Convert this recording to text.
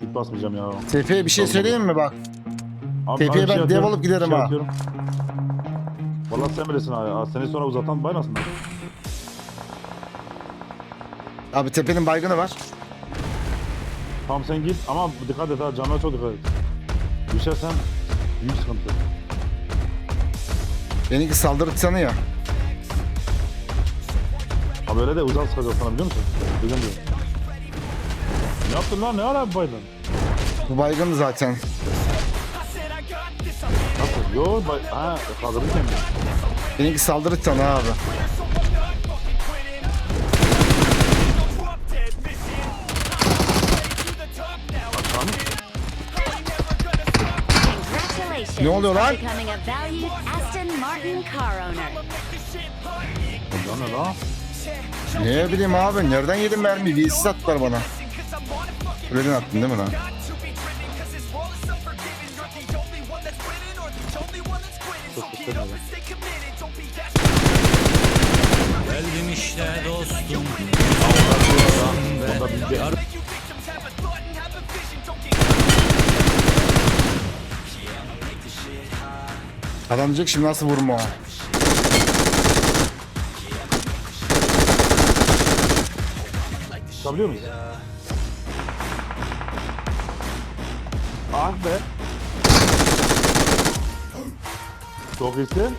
Git basmayacağım ya. Tepeye bir şey söyleyeyim mi bak. Abi, Tepeye ben atıyorum, dev alıp giderim bir ha. atıyorum. Vallahi sen bilirsin abi. Aa, Seni sonra uzatan bayrasın. Abi tepenin baygını var. Tamam sen git ama dikkat et ha canına çok dikkat et. Düşersen büyük sıkıntı. Benimki saldırı titanı ya. Abi öyle de uzak sıkacak sana biliyor musun? Diyor. Ne yaptın lan? Ne ara baydın? Bu baygın zaten. Nasıl? Yo, bay... Ha, kaldırdın kendini. Benimki saldırı titanı abi. Ne oluyor lan? ne bileyim abi nereden yedim mermi? VSS attılar bana. Kuleden attın değil mi lan? Geldim işte dostum. Adam diyecek şimdi nasıl vurma o? Çıkabiliyor muyuz? Ah be. Çok iyisin.